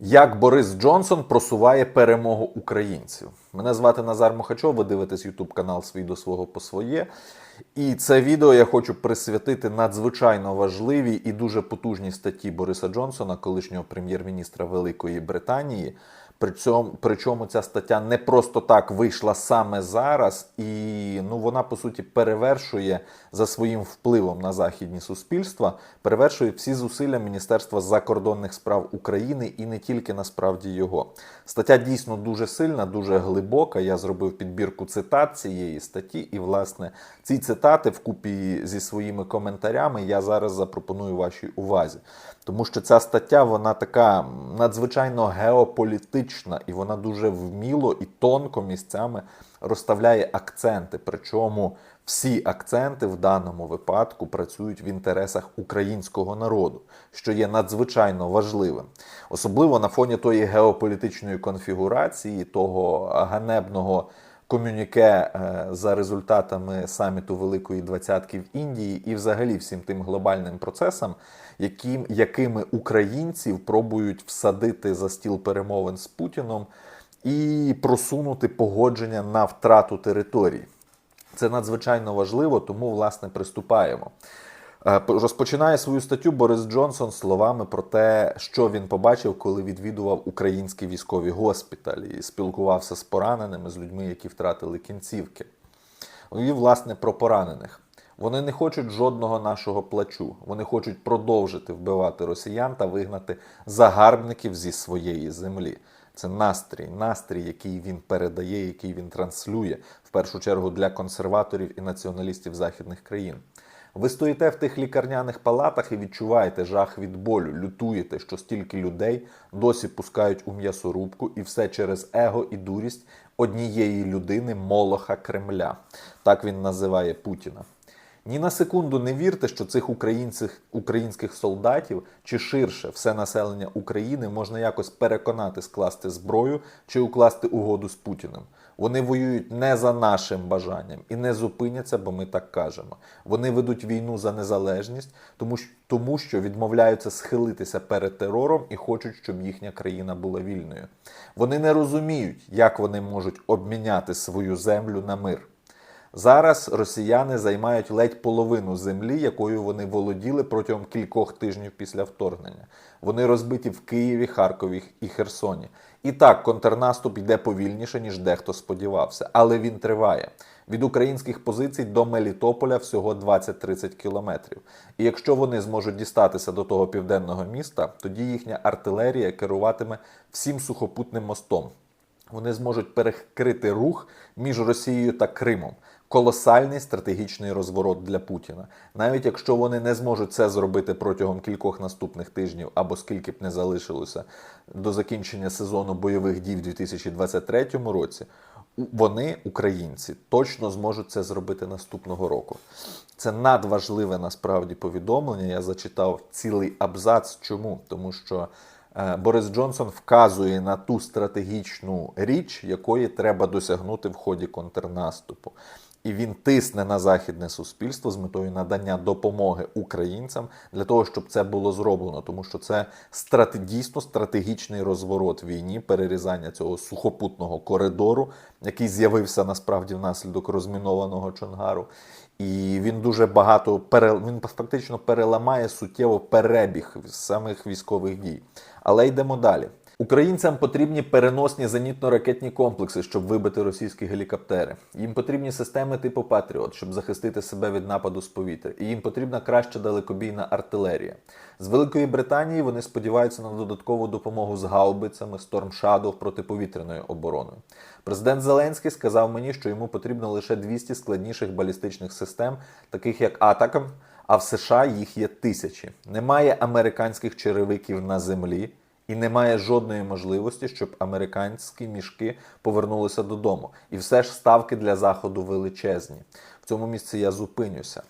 Як Борис Джонсон просуває перемогу українців? Мене звати Назар Мухачов, Ви дивитесь Ютуб канал Свій до свого по своє. І це відео я хочу присвятити надзвичайно важливій і дуже потужній статті Бориса Джонсона, колишнього прем'єр-міністра Великої Британії. Причому, причому ця стаття не просто так вийшла саме зараз, і ну вона по суті перевершує за своїм впливом на західні суспільства, перевершує всі зусилля Міністерства закордонних справ України і не тільки насправді його. Стаття дійсно дуже сильна, дуже глибока. Я зробив підбірку цитат цієї статті, і власне ці цитати вкупі зі своїми коментарями я зараз запропоную вашій увазі. Тому що ця стаття вона така надзвичайно геополітична, і вона дуже вміло і тонко місцями розставляє акценти. Причому всі акценти в даному випадку працюють в інтересах українського народу, що є надзвичайно важливим, особливо на фоні тої геополітичної конфігурації, того ганебного комюніке е, за результатами саміту Великої Двадцятки в Індії і взагалі всім тим глобальним процесам, яким, якими українців пробують всадити за стіл перемовин з Путіном і просунути погодження на втрату територій. Це надзвичайно важливо, тому власне приступаємо. Е, Розпочинає свою статтю Борис Джонсон словами про те, що він побачив, коли відвідував українські військові госпіталі і спілкувався з пораненими, з людьми, які втратили кінцівки. І, власне, про поранених. Вони не хочуть жодного нашого плачу. Вони хочуть продовжити вбивати росіян та вигнати загарбників зі своєї землі. Це настрій, настрій, який він передає, який він транслює в першу чергу для консерваторів і націоналістів західних країн. Ви стоїте в тих лікарняних палатах і відчуваєте жах від болю, лютуєте, що стільки людей досі пускають у м'ясорубку, і все через его і дурість однієї людини Молоха Кремля. Так він називає Путіна. Ні на секунду не вірте, що цих українців, українських солдатів чи ширше все населення України можна якось переконати скласти зброю чи укласти угоду з Путіним. Вони воюють не за нашим бажанням і не зупиняться, бо ми так кажемо. Вони ведуть війну за незалежність, тому, що- відмовляються схилитися перед терором і хочуть, щоб їхня країна була вільною. Вони не розуміють, як вони можуть обміняти свою землю на мир. Зараз росіяни займають ледь половину землі, якою вони володіли протягом кількох тижнів після вторгнення. Вони розбиті в Києві, Харкові і Херсоні. І так, контрнаступ йде повільніше, ніж дехто сподівався, але він триває. Від українських позицій до Мелітополя всього 20-30 кілометрів. І якщо вони зможуть дістатися до того південного міста, тоді їхня артилерія керуватиме всім сухопутним мостом. Вони зможуть перекрити рух між Росією та Кримом. Колосальний стратегічний розворот для Путіна. Навіть якщо вони не зможуть це зробити протягом кількох наступних тижнів або скільки б не залишилося до закінчення сезону бойових дій в 2023 році, вони, українці, точно зможуть це зробити наступного року. Це надважливе насправді повідомлення. Я зачитав цілий абзац. Чому? Тому що е, Борис Джонсон вказує на ту стратегічну річ, якої треба досягнути в ході контрнаступу. І він тисне на західне суспільство з метою надання допомоги українцям для того, щоб це було зроблено, тому що це страте- дійсно стратегічний розворот війні, перерізання цього сухопутного коридору, який з'явився насправді внаслідок розмінованого Чонгару. І він дуже багато пере... він фактично переламає суттєво перебіг самих військових дій. Але йдемо далі. Українцям потрібні переносні зенітно-ракетні комплекси, щоб вибити російські гелікоптери. Їм потрібні системи типу Патріот, щоб захистити себе від нападу з повітря. І їм потрібна краща далекобійна артилерія. З Великої Британії вони сподіваються на додаткову допомогу з гаубицями, Storm Shadow протиповітряною обороною. Президент Зеленський сказав мені, що йому потрібно лише 200 складніших балістичних систем, таких як Атакам, а в США їх є тисячі. Немає американських черевиків на землі. І немає жодної можливості, щоб американські мішки повернулися додому. І все ж ставки для заходу величезні. В цьому місці я зупинюся.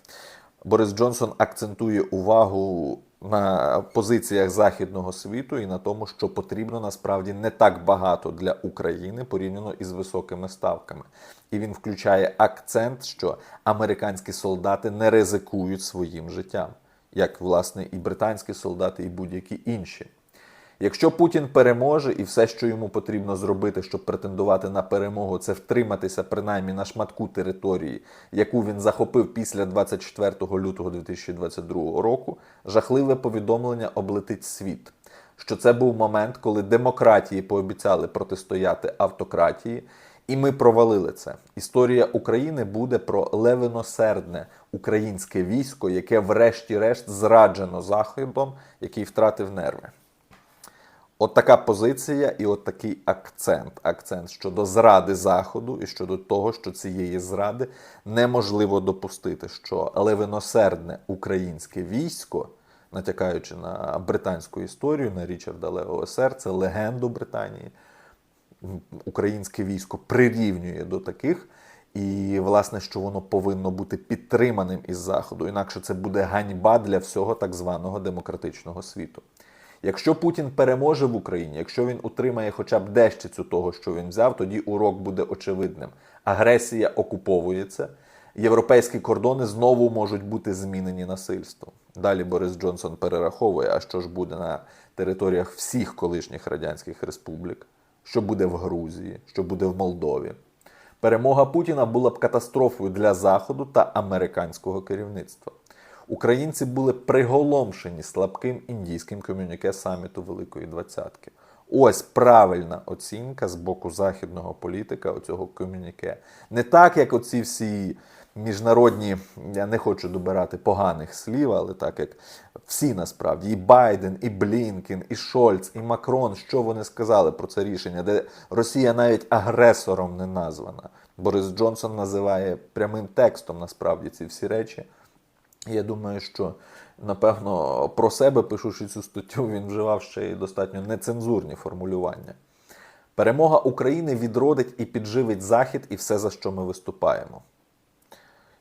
Борис Джонсон акцентує увагу на позиціях західного світу і на тому, що потрібно насправді не так багато для України порівняно із високими ставками. І він включає акцент, що американські солдати не ризикують своїм життям, як власне і британські солдати, і будь-які інші. Якщо Путін переможе і все, що йому потрібно зробити, щоб претендувати на перемогу, це втриматися принаймні на шматку території, яку він захопив після 24 лютого 2022 року, жахливе повідомлення облетить світ. Що це був момент, коли демократії пообіцяли протистояти автократії, і ми провалили це. Історія України буде про левиносердне українське військо, яке, врешті-решт, зраджено заходом, який втратив нерви. От така позиція і от такий акцент. Акцент щодо зради Заходу і щодо того, що цієї зради неможливо допустити, що левиносердне українське військо, натякаючи на британську історію, на Річарда Левого серце, легенду Британії, українське військо прирівнює до таких. І, власне, що воно повинно бути підтриманим із Заходу, інакше це буде ганьба для всього так званого демократичного світу. Якщо Путін переможе в Україні, якщо він утримає хоча б дещицю того, що він взяв, тоді урок буде очевидним. Агресія окуповується, європейські кордони знову можуть бути змінені насильством. Далі Борис Джонсон перераховує, а що ж буде на територіях всіх колишніх радянських республік, що буде в Грузії, що буде в Молдові. Перемога Путіна була б катастрофою для Заходу та американського керівництва. Українці були приголомшені слабким індійським комюніке саміту Великої Двадцятки. Ось правильна оцінка з боку західного політика оцього комюніке. Не так, як оці всі міжнародні, я не хочу добирати поганих слів, але так як всі насправді, і Байден, і Блінкен, і Шольц, і Макрон, що вони сказали про це рішення, де Росія навіть агресором не названа. Борис Джонсон називає прямим текстом насправді ці всі речі. Я думаю, що напевно про себе, пишучи цю статтю, він вживав ще й достатньо нецензурні формулювання. Перемога України відродить і підживить Захід і все, за що ми виступаємо.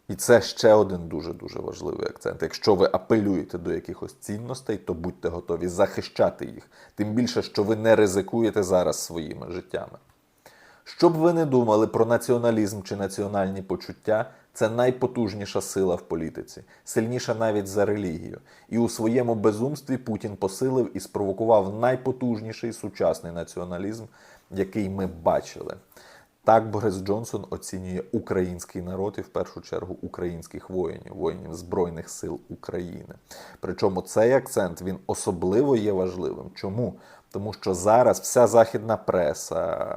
І це ще один дуже-дуже важливий акцент. Якщо ви апелюєте до якихось цінностей, то будьте готові захищати їх. Тим більше, що ви не ризикуєте зараз своїми життями. Що б ви не думали про націоналізм чи національні почуття, це найпотужніша сила в політиці, сильніша навіть за релігію. І у своєму безумстві Путін посилив і спровокував найпотужніший сучасний націоналізм, який ми бачили. Так Борис Джонсон оцінює український народ і в першу чергу українських воїнів, воїнів Збройних сил України. Причому цей акцент він особливо є важливим. Чому? Тому що зараз вся західна преса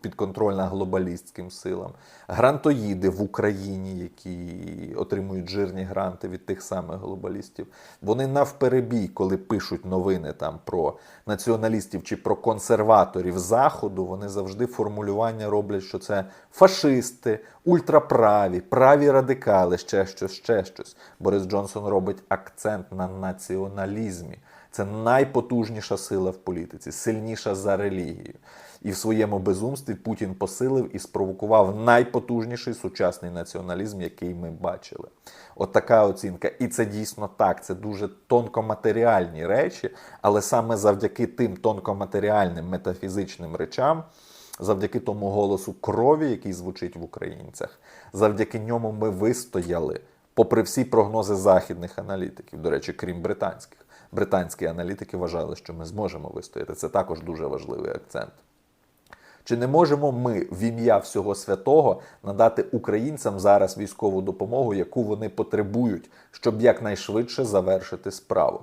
підконтрольна глобалістським силам, грантоїди в Україні, які отримують жирні гранти від тих самих глобалістів, вони навперебій, коли пишуть новини там про націоналістів чи про консерваторів Заходу, вони завжди формулювання роблять, що це фашисти, ультраправі, праві радикали, ще щось, ще щось. Борис Джонсон робить акцент на націоналізмі. Це найпотужніша сила в політиці, сильніша за релігію. І в своєму безумстві Путін посилив і спровокував найпотужніший сучасний націоналізм, який ми бачили. От така оцінка. І це дійсно так. Це дуже тонкоматеріальні речі, але саме завдяки тим тонкоматеріальним метафізичним речам. Завдяки тому голосу крові, який звучить в українцях, завдяки ньому ми вистояли, попри всі прогнози західних аналітиків, до речі, крім британських. Британські аналітики вважали, що ми зможемо вистояти. Це також дуже важливий акцент. Чи не можемо ми в ім'я всього святого надати українцям зараз військову допомогу, яку вони потребують, щоб якнайшвидше завершити справу?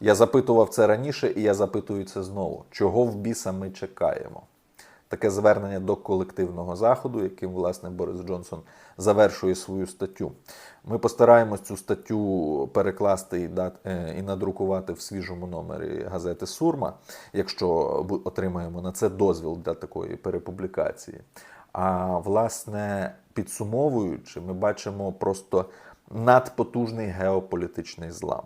Я запитував це раніше, і я запитую це знову. Чого в біса ми чекаємо? Таке звернення до колективного заходу, яким власне Борис Джонсон завершує свою статтю. Ми постараємось цю статтю перекласти і і надрукувати в свіжому номері газети Сурма, якщо отримаємо на це дозвіл для такої перепублікації. А власне, підсумовуючи, ми бачимо просто надпотужний геополітичний злам.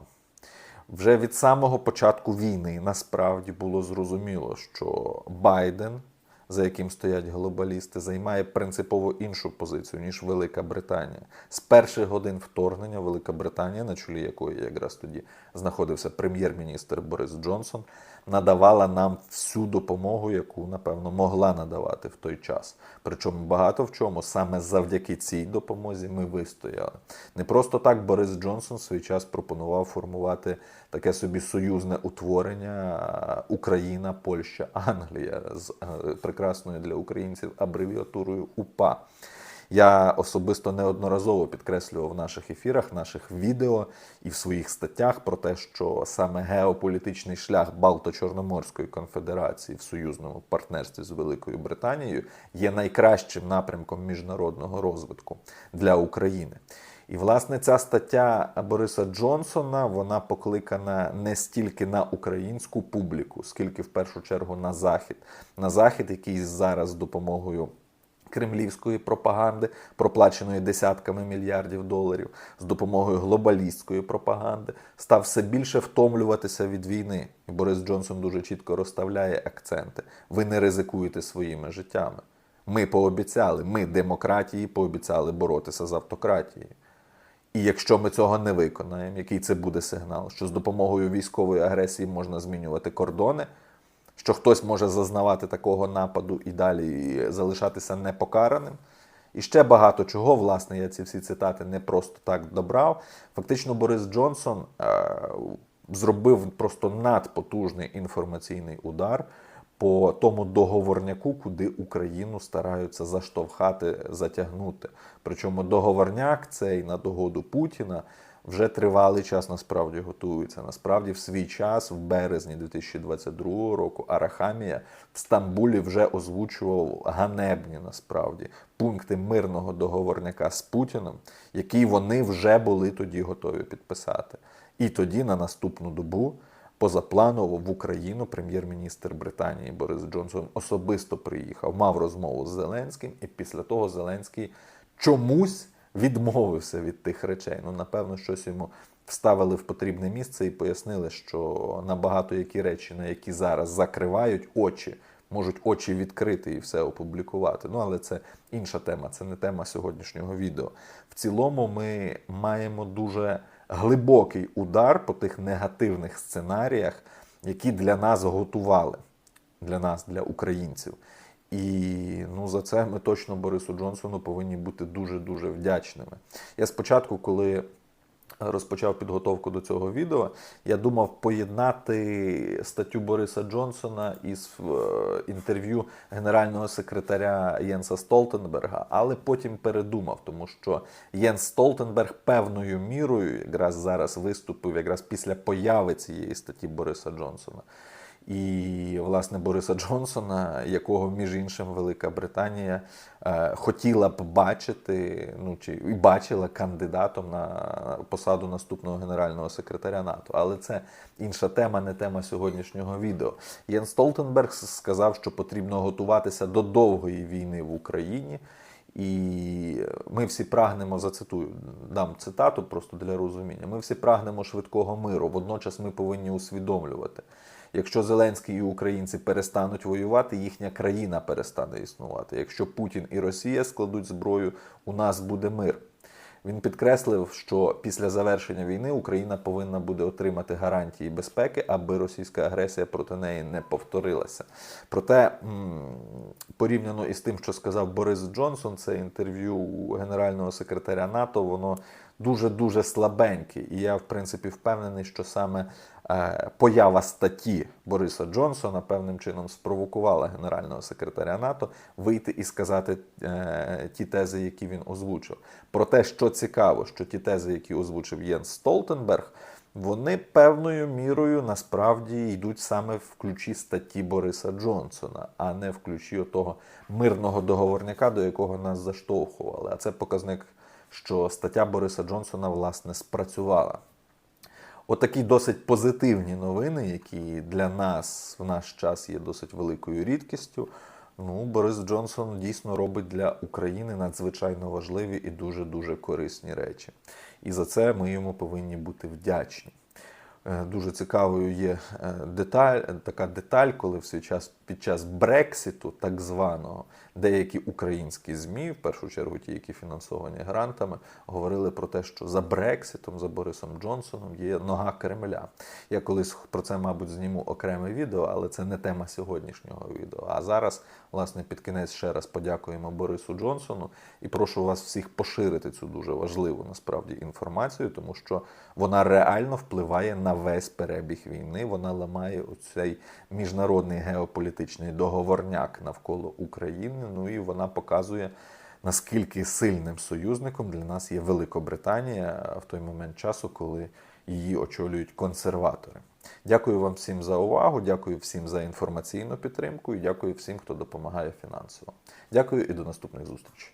Вже від самого початку війни насправді було зрозуміло, що Байден за яким стоять глобалісти, займає принципово іншу позицію, ніж Велика Британія. З перших годин вторгнення Велика Британія, на чолі якої якраз тоді знаходився прем'єр-міністр Борис Джонсон, надавала нам всю допомогу, яку, напевно, могла надавати в той час. Причому багато в чому саме завдяки цій допомозі ми вистояли. Не просто так Борис Джонсон в свій час пропонував формувати таке собі союзне утворення Україна, Польща, Англія з е, прекрасною для українців абревіатурою УПА. Я особисто неодноразово підкреслював в наших ефірах, наших відео і в своїх статтях про те, що саме геополітичний шлях Балто-Чорноморської конфедерації в союзному партнерстві з Великою Британією є найкращим напрямком міжнародного розвитку для України. І власне ця стаття Бориса Джонсона вона покликана не стільки на українську публіку, скільки в першу чергу на захід, на захід, який зараз з допомогою кремлівської пропаганди, проплаченої десятками мільярдів доларів, з допомогою глобалістської пропаганди, став все більше втомлюватися від війни. І Борис Джонсон дуже чітко розставляє акценти. Ви не ризикуєте своїми життями. Ми пообіцяли, ми демократії пообіцяли боротися з автократією. І якщо ми цього не виконаємо, який це буде сигнал, що з допомогою військової агресії можна змінювати кордони, що хтось може зазнавати такого нападу і далі залишатися непокараним. І ще багато чого, власне, я ці всі цитати не просто так добрав. Фактично, Борис Джонсон е- зробив просто надпотужний інформаційний удар по тому договорняку, куди Україну стараються заштовхати, затягнути. Причому договорняк цей на догоду Путіна вже тривалий час насправді готується. Насправді, в свій час, в березні 2022 року, Арахамія в Стамбулі вже озвучував ганебні насправді пункти мирного договорняка з Путіним, які вони вже були тоді готові підписати. І тоді на наступну добу. Позапланово в Україну прем'єр-міністр Британії Борис Джонсон особисто приїхав, мав розмову з Зеленським, і після того Зеленський чомусь відмовився від тих речей. Ну, напевно, щось йому вставили в потрібне місце і пояснили, що на багато які речі, на які зараз закривають очі, можуть очі відкрити і все опублікувати. Ну, але це інша тема, це не тема сьогоднішнього відео. В цілому, ми маємо дуже глибокий удар по тих негативних сценаріях, які для нас готували, для нас, для українців. І ну, за це ми точно Борису Джонсону повинні бути дуже-дуже вдячними. Я спочатку, коли розпочав підготовку до цього відео, я думав поєднати статтю Бориса Джонсона із е, інтерв'ю генерального секретаря Єнса Столтенберга, але потім передумав, тому що Єнс Столтенберг певною мірою якраз зараз виступив якраз після появи цієї статті Бориса Джонсона. І, власне, Бориса Джонсона, якого, між іншим, Велика Британія е, хотіла б бачити, ну чи і бачила кандидатом на посаду наступного генерального секретаря НАТО. Але це інша тема, не тема сьогоднішнього відео. Єн Столтенберг сказав, що потрібно готуватися до довгої війни в Україні. І ми всі прагнемо, зацитую, дам цитату просто для розуміння. Ми всі прагнемо швидкого миру. Водночас ми повинні усвідомлювати. Якщо Зеленський і українці перестануть воювати, їхня країна перестане існувати. Якщо Путін і Росія складуть зброю, у нас буде мир. Він підкреслив, що після завершення війни Україна повинна буде отримати гарантії безпеки, аби російська агресія проти неї не повторилася. Проте, порівняно із тим, що сказав Борис Джонсон, це інтерв'ю генерального секретаря НАТО, воно дуже дуже слабеньке. І я, в принципі, впевнений, що саме поява статті Бориса Джонсона певним чином спровокувала генерального секретаря НАТО вийти і сказати е, ті тези, які він озвучив. Про те, що цікаво, що ті тези, які озвучив Єнс Столтенберг. Вони певною мірою насправді йдуть саме в ключі статті Бориса Джонсона, а не в ключі того мирного договорняка, до якого нас заштовхували. А це показник що стаття Бориса Джонсона власне спрацювала. Отакі досить позитивні новини, які для нас в наш час є досить великою рідкістю. Ну, Борис Джонсон дійсно робить для України надзвичайно важливі і дуже-дуже корисні речі. І за це ми йому повинні бути вдячні. Е, Дуже цікавою є е, деталь, така деталь, коли в свій час під час Брексіту, так званого, деякі українські ЗМІ, в першу чергу ті, які фінансовані грантами, говорили про те, що за Брекситом, за Борисом Джонсоном є нога Кремля. Я колись про це, мабуть, зніму окреме відео, але це не тема сьогоднішнього відео. А зараз, власне, під кінець ще раз подякуємо Борису Джонсону і прошу вас всіх поширити цю дуже важливу насправді інформацію, тому що вона реально впливає на весь перебіг війни. Вона ламає оцей міжнародний геополітичний договорняк навколо України. Ну і вона показує. Наскільки сильним союзником для нас є Великобританія в той момент часу, коли її очолюють консерватори. Дякую вам всім за увагу, дякую всім за інформаційну підтримку і дякую всім, хто допомагає фінансово. Дякую і до наступних зустрічей.